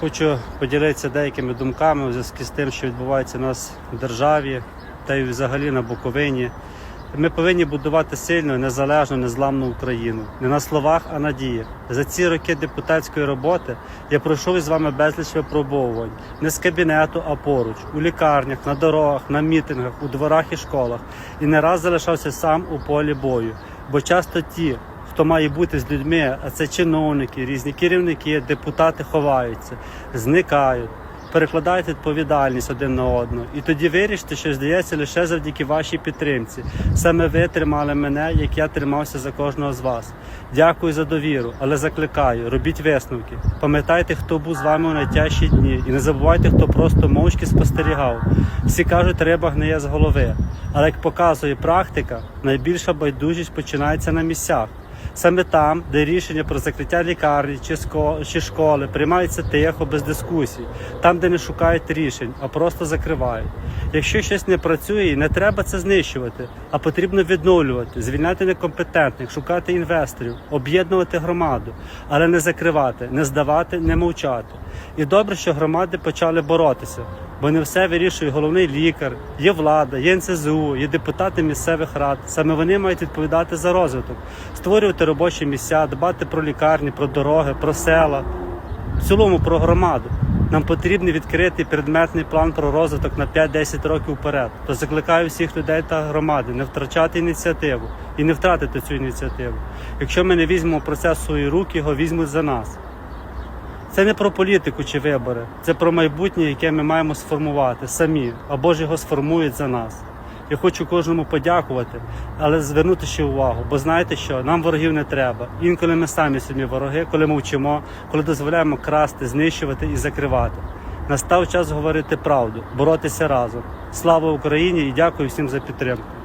Хочу поділитися деякими думками у зв'язку з тим, що відбувається у нас в державі та й взагалі на Буковині. Ми повинні будувати сильну, незалежну, незламну Україну. Не на словах, а на діях. За ці роки депутатської роботи я пройшов із вами безліч випробовувань. Не з кабінету, а поруч, у лікарнях, на дорогах, на мітингах, у дворах і школах. І не раз залишався сам у полі бою. Бо часто ті, хто має бути з людьми, а це чиновники, різні керівники, депутати ховаються, зникають, перекладають відповідальність один на одного. І тоді вирішите, що здається лише завдяки вашій підтримці. Саме ви тримали мене, як я тримався за кожного з вас. Дякую за довіру, але закликаю, робіть висновки. Пам'ятайте, хто був з вами у найтяжчі дні, і не забувайте, хто просто мовчки спостерігав. Всі кажуть, риба гниє з голови. Але як показує практика, найбільша байдужість починається на місцях. Саме там, де рішення про закриття лікарні чи, чи школи приймаються тихо, без дискусій, там, де не шукають рішень, а просто закривають. Якщо щось не працює, не треба це знищувати, а потрібно відновлювати, звільняти некомпетентних, шукати інвесторів, об'єднувати громаду, але не закривати, не здавати, не мовчати. І добре, що громади почали боротися, бо не все вирішує головний лікар, є влада, є НСЗУ, є депутати місцевих рад. Саме вони мають відповідати за розвиток, створювати робочі місця, дбати про лікарні, про дороги, про села, в цілому про громаду. Нам потрібний відкритий предметний план про розвиток на 5-10 років вперед. То закликаю всіх людей та громади не втрачати ініціативу і не втратити цю ініціативу. Якщо ми не візьмемо процес в свої руки, його візьмуть за нас. Це не про політику чи вибори, це про майбутнє, яке ми маємо сформувати самі, або ж його сформують за нас. Я хочу кожному подякувати, але звернути ще увагу, бо знаєте що, нам ворогів не треба. Інколи ми самі собі вороги, коли мовчимо, коли дозволяємо красти, знищувати і закривати. Настав час говорити правду, боротися разом. Слава Україні і дякую всім за підтримку.